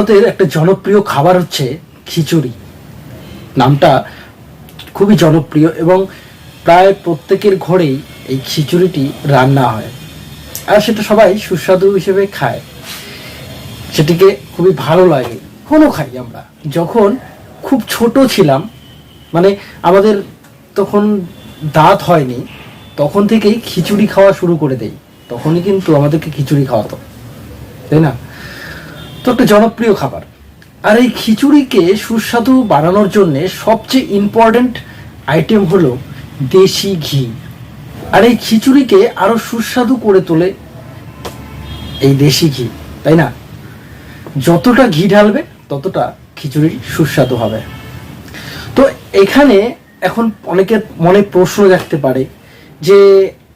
ভারতের একটা জনপ্রিয় খাবার হচ্ছে খিচুড়ি। নামটা খুবই জনপ্রিয় এবং প্রায় প্রত্যেকের ঘরেই এই খিচুড়িটি রান্না হয়। আর সেটা সবাই সুস্বাদু হিসেবে খায়। সেটিকে খুবই ভালো লাগে। এখনও খাই আমরা। যখন খুব ছোট ছিলাম মানে আমাদের তখন দাঁত হয়নি, তখন থেকেই খিচুড়ি খাওয়া শুরু করে দেই। তখনই কিন্তু আমাদেরকে খিচুড়ি খাওয়াতো। তাই না? তো একটা জনপ্রিয় খাবার। আর এই খিচুড়িকে সুস্বাদু বানানোর জন্য সবচেয়ে ইম্পর্ট্যান্ট আইটেম হলো দেশি ঘি। আর এই খিচুড়িকে আরও সুস্বাদু করে তোলে এই দেশি ঘি, তাই না? যতটা ঘি ঢালবে, ততটা খিচুড়ি সুস্বাদু হবে। তো এখানে এখন অনেকের মনে প্রশ্ন রাখতে পারে যে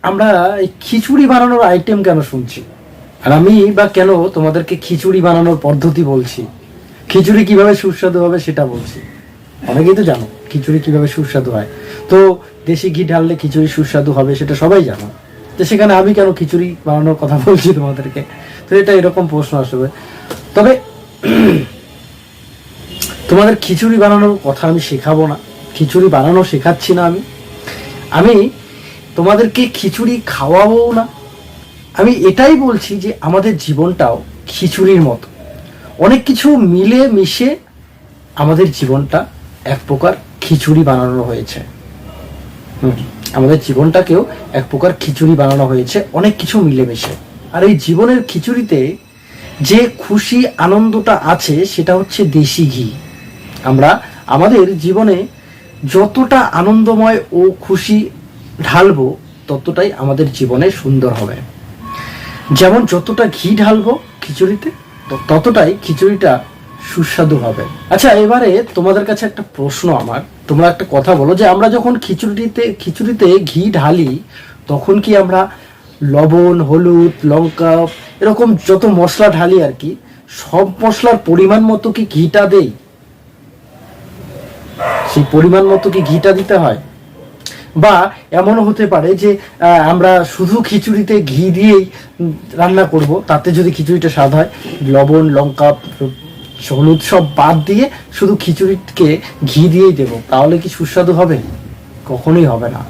আমরা এই খিচুড়ি বানানোর আইটেম কেন শুনছি? আর আমি বা কেন তোমাদেরকে খিচুড়ি বানানোর পদ্ধতি বলছি? খিচুড়ি কীভাবে সুস্বাদু হবে সেটা বলছি। অনেকেই তো জানো খিচুড়ি কীভাবে সুস্বাদু হয়। তো দেশি ঘি ঢাললে খিচুড়ি সুস্বাদু হবে সেটা সবাই জানো। তো সেখানে আমি কেন খিচুড়ি বানানোর কথা বলছি তোমাদেরকে? তো এটা এরকম প্রশ্ন আসবে। তবে তোমাদের খিচুড়ি বানানোর কথা আমি শেখাবো না। খিচুড়ি বানানো শেখাচ্ছি না আমি। আমি তোমাদেরকে খিচুড়ি খাওয়াবো না আমি এটাই বলছি যে আমাদের জীবনটাও খিচুড়ির মতো। অনেক কিছু মিলে মিশে আমাদের জীবনটা এক প্রকার খিচুড়ি বানানো হয়েছে। আমাদের জীবনটাকেও এক প্রকার খিচুড়ি বানানো হয়েছে, অনেক কিছু মিলেমিশে আর এই জীবনের খিচুড়িতে যে খুশি আনন্দটা আছে, সেটা হচ্ছে দেশি ঘি। আমরা আমাদের জীবনে যতটা আনন্দময় ও খুশি ঢালবো, ততটাই আমাদের জীবনে সুন্দর হবে। যেমন যতটা ঘি ঢালবো খিচুড়িতে ততটাই খিচুড়িটা সুস্বাদু হবে। আচ্ছা এবারে তোমাদের কাছে একটা প্রশ্ন আমার। তোমরা একটা কথা বলো যে আমরা যখন খিচুড়িতে খিচুড়িতে ঘি ঢালি, তখন কি আমরা লবণ, হলুদ, লঙ্কা, এরকম যত মশলা ঢালি আর কি, সব মশলার পরিমাণ মতো কি ঘিটা দেই? সেই পরিমাণ মতো কি ঘিটা দিতে হয়? বা এমনও হতে পারে যে আমরা শুধু খিচুড়িতে ঘি দিয়েই রান্না করব, তাতে যদি খিচুড়িটা স্বাদ হয়, লবণ, লঙ্কা, হলুদ সব বাদ দিয়ে শুধু খিচুড়িকে ঘি দিয়েই দেব, তাহলে কি সুস্বাদু হবে? কখনোই হবে না।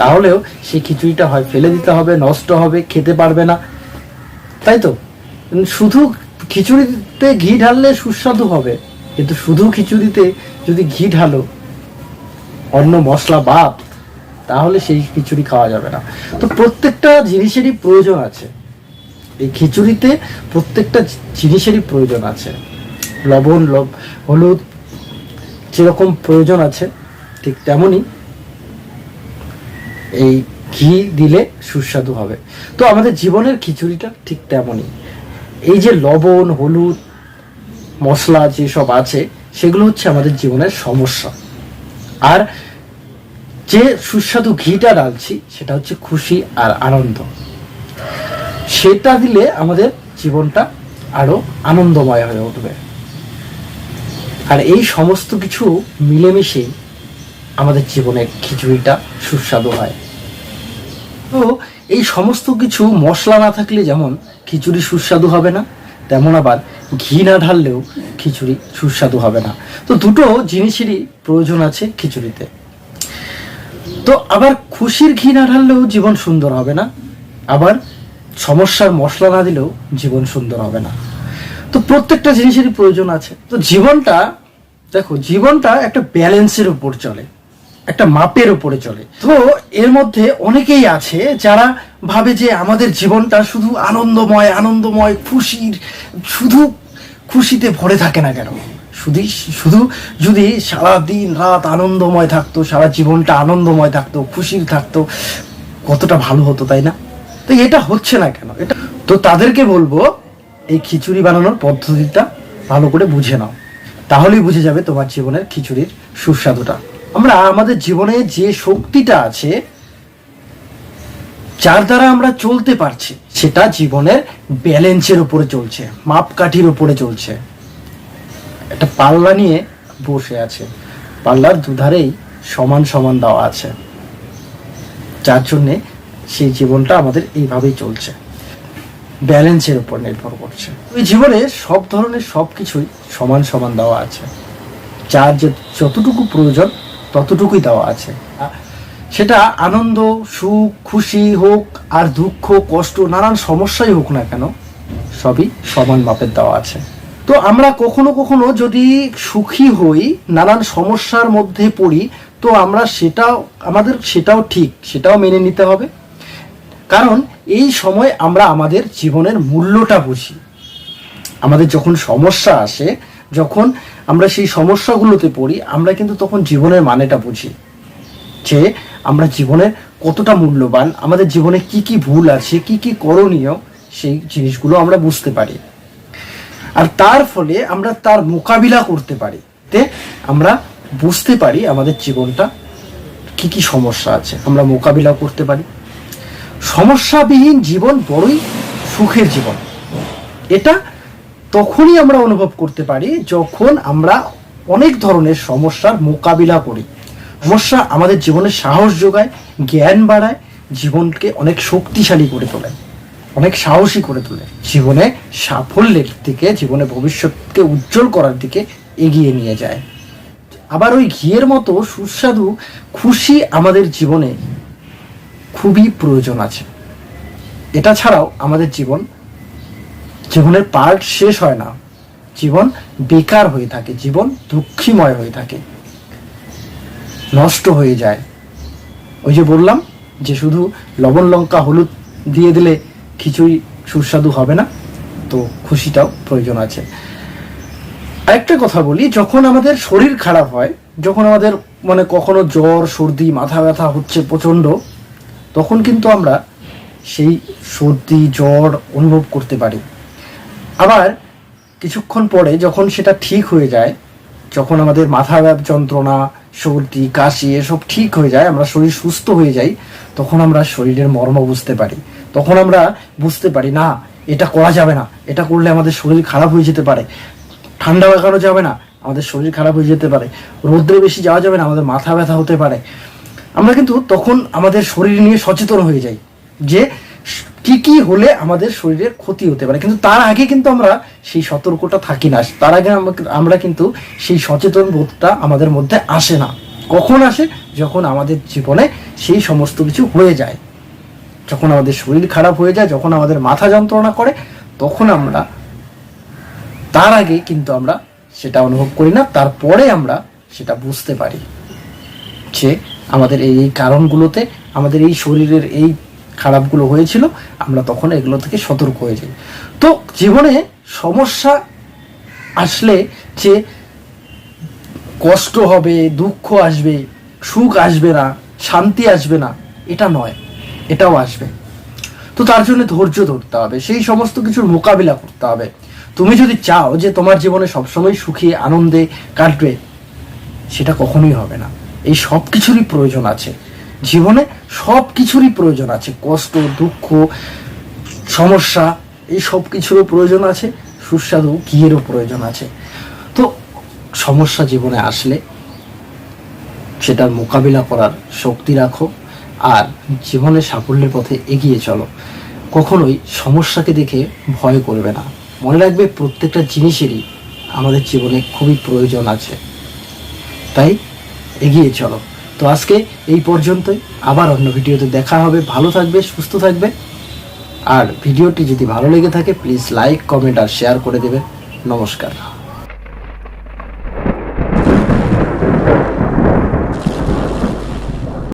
তাহলেও সেই খিচুড়িটা হয়, ফেলে দিতে হবে, নষ্ট হবে, খেতে পারবে না। তাই তো? শুধু খিচুড়িতে ঘি ঢাললে সুস্বাদু হবে, কিন্তু শুধু খিচুড়িতে যদি ঘি ঢালো, অন্য মশলা বাদ তাহলে সেই খিচুড়ি খাওয়া যাবে না। তো প্রত্যেকটা জিনিসেরই প্রয়োজন আছে। এই খিচুড়িতে প্রত্যেকটা জিনিসেরই প্রয়োজন আছে। লবণ, লব, হলুদ, যেরকম প্রয়োজন আছে, ঠিক তেমনই এই ঘি দিলে সুস্বাদু হবে। তো আমাদের জীবনের খিচুড়িটা ঠিক তেমনই। এই যে লবণ, হলুদ, মশলা যেসব আছে, সেগুলো হচ্ছে আমাদের জীবনের সমস্যা। আর যে সুস্বাদু ঘিটা ডালছি, সেটা হচ্ছে খুশি আর আনন্দ। সেটা দিলে আমাদের জীবনটা আরও আনন্দময় হয়ে উঠবে। আর এই সমস্ত কিছু মিলেমিশে আমাদের জীবনে খিচুড়িটা সুস্বাদু হয়। তো এই সমস্ত কিছু মশলা না থাকলে যেমন খিচুড়ি সুস্বাদু হবে না, তেমন আবার ঘি না ঢাললেও খিচুড়ি সুস্বাদু হবে না। তো দুটো জিনিসেরই প্রয়োজন আছে খিচুড়িতে। তো আবার খুশির ঘি না ঢাললেও জীবন সুন্দর হবে না। আবার সমস্যার মশলা না দিলেও জীবন সুন্দর হবে না। তো প্রত্যেকটা জিনিসেরই প্রয়োজন আছে। তো জীবনটা, দেখো, জীবনটা একটা ব্যালেন্সের উপর চলে, একটা মাপের উপরে চলে। তো এর মধ্যে অনেকেই আছে যারা ভাবে যে আমাদের জীবনটা শুধু আনন্দময় আনন্দময়, খুশির, শুধু খুশিতে ভরে থাকে না কেন? শুধু শুধু যদি সারা দিন রাত আনন্দময় থাকতো, সারা জীবনটা আনন্দময় থাকতো, খুশির থাকতো, কতটা ভালো হতো, তাই না? তো এটা হচ্ছে না কেন? এটা তো তাদেরকে বলব, এই খিচুড়ি বানানোর পদ্ধতিটা ভালো করে বুঝে নাও। তাহলেই বুঝে যাবে তোমার জীবনের খিচুড়ির সুস্বাদুটা। আমরা, আমাদের জীবনে যে শক্তিটা আছে, যার দ্বারা আমরা চলতে পারছি, সেটা জীবনের ব্যালেন্সের উপরে চলছে, মাপকাঠির উপরে চলছে। একটা পাল্লা নিয়ে বসে আছে। পাল্লার দুধারেই সমান সমান দেওয়া আছে। যার জন্যে সেই জীবনটা আমাদের এইভাবেই চলছে। ব্যালেন্সের উপর নির্ভর করছে। ওই জীবনে সব ধরনের সব কিছুই সমান সমান দেওয়া আছে। যার যে যতটুকু প্রয়োজন ততটুকুই দেওয়া আছে। সেটা আনন্দ, সুখ, খুশি হোক আর দুঃখ, কষ্ট, নানান সমস্যাই হোক না কেন, সবই সমান মাপের দেওয়া আছে। তো আমরা কখনো কখনো যদি সুখী হই, নানান সমস্যার মধ্যে পড়ি, তো আমরা সেটাও, আমাদের সেটাও ঠিক, সেটাও মেনে নিতে হবে। কারণ এই সময় আমরা আমাদের জীবনের মূল্যটা বুঝি। আমাদের যখন সমস্যা আসে, যখন আমরা সেই সমস্যাগুলোতে পড়ি, আমরা কিন্তু তখন জীবনের মানেটা বুঝি। যে আমরা জীবনের কতটা মূল্যবান, আমাদের জীবনে কি কি ভুল আছে, কি কি করণীয়, সেই জিনিসগুলো আমরা বুঝতে পারি। আর তার ফলে আমরা তার মোকাবিলা করতে পারি। তে আমরা বুঝতে পারি আমাদের জীবনটা কি কি সমস্যা আছে। আমরা মোকাবিলা করতে পারি। সমস্যাবিহীন জীবন বড়ই সুখের জীবন। এটা তখনই আমরা অনুভব করতে পারি যখন আমরা অনেক ধরনের সমস্যার মোকাবিলা করি। সমস্যা আমাদের জীবনে সাহস যোগায়, জ্ঞান বাড়ায়, জীবনকে অনেক শক্তিশালী করে তোলে। অনেক সাহসী করে তোলে। জীবনে সাফল্যের দিকে, জীবনে ভবিষ্যৎকে উজ্জ্বল করার দিকে এগিয়ে নিয়ে যায়। আবার ওই ঘিয়ের মতো সুস্বাদু খুশি আমাদের জীবনে খুবই প্রয়োজন আছে। এটা ছাড়াও আমাদের জীবন, জীবনের পার্ট শেষ হয় না। জীবন বেকার হয়ে থাকে, জীবন দুঃখীময় হয়ে থাকে। নষ্ট হয়ে যায়। ওই যে বললাম যে শুধু লবণ, লঙ্কা, হলুদ দিয়ে দিলে খিচুড়ি সুস্বাদু হবে না, তো খুশিটাও প্রয়োজন আছে। আরেকটা কথা বলি, যখন আমাদের শরীর খারাপ হয়, যখন আমাদের মানে কখনো জ্বর, সর্দি, মাথা ব্যথা হচ্ছে প্রচণ্ড, তখন কিন্তু আমরা সেই সর্দি, জ্বর অনুভব করতে পারি। আবার কিছুক্ষণ পরে যখন সেটা ঠিক হয়ে যায়, যখন আমাদের মাথা ব্যাপ যন্ত্রণা, সর্দি, কাশি এসব ঠিক হয়ে যায়, আমরা শরীর সুস্থ হয়ে যাই, তখন আমরা শরীরের মর্ম বুঝতে পারি। তখন আমরা বুঝতে পারি, না, এটা করা যাবে না। এটা করলে আমাদের শরীর খারাপ হয়ে যেতে পারে। ঠান্ডা লাগানো যাবে না, আমাদের শরীর খারাপ হয়ে যেতে পারে। রৌদ্রে বেশি যাওয়া যাবে না, আমাদের মাথা ব্যথা হতে পারে। আমরা কিন্তু তখন আমাদের শরীর নিয়ে সচেতন হয়ে যাই যে কি কি হলে আমাদের শরীরের ক্ষতি হতে পারে। কিন্তু তার আগে কিন্তু আমরা সেই সতর্কটা থাকি না। তার আগে আমরা কিন্তু সেই সচেতন বোধটা আমাদের মধ্যে আসে না। কখন আসে? যখন আমাদের জীবনে সেই সমস্ত কিছু হয়ে যায়। যখন আমাদের শরীর খারাপ হয়ে যায়, যখন আমাদের মাথা যন্ত্রণা করে, তখন আমরা, তার আগে কিন্তু আমরা সেটা অনুভব করি না, তারপরে আমরা সেটা বুঝতে পারি যে আমাদের এই এই কারণগুলোতে, আমাদের এই শরীরের এই খারাপগুলো হয়েছিল, আমরা তখন এগুলো থেকে সতর্ক হয়ে যাই। তো জীবনে সমস্যা আসলে যে কষ্ট হবে, দুঃখ আসবে, সুখ আসবে না, শান্তি আসবে না, এটা নয়। এটাও আসবে। তো তার জন্য ধৈর্য ধরতে হবে, সেই সমস্ত কিছুর মোকাবিলা করতে হবে। তুমি যদি চাও যে তোমার জীবনে সবসময় সুখী, আনন্দে কাটবে, সেটা কখনোই হবে না। এই সব কিছুরই প্রয়োজন আছে। জীবনে সব কিছুরই প্রয়োজন আছে। কষ্ট, দুঃখ, সমস্যা, এই সব কিছুরও প্রয়োজন আছে। সুস্বাদু ঘিয়েরও প্রয়োজন আছে। তো সমস্যা জীবনে আসলে সেটার মোকাবিলা করার শক্তি রাখো। আর জীবনের সাফল্যের পথে এগিয়ে চলো। কখনোই সমস্যাকে দেখে ভয় করবে না। মনে রাখবে প্রত্যেকটা জিনিসেরই আমাদের জীবনে খুবই প্রয়োজন আছে। তাই এগিয়ে চলো। তো আজকে এই পর্যন্তই। আবার অন্য ভিডিওতে দেখা হবে। ভালো থাকবে, সুস্থ থাকবে। আর ভিডিওটি যদি ভালো লেগে থাকে প্লিজ লাইক কমেন্ট আর শেয়ার করে দেবে নমস্কার।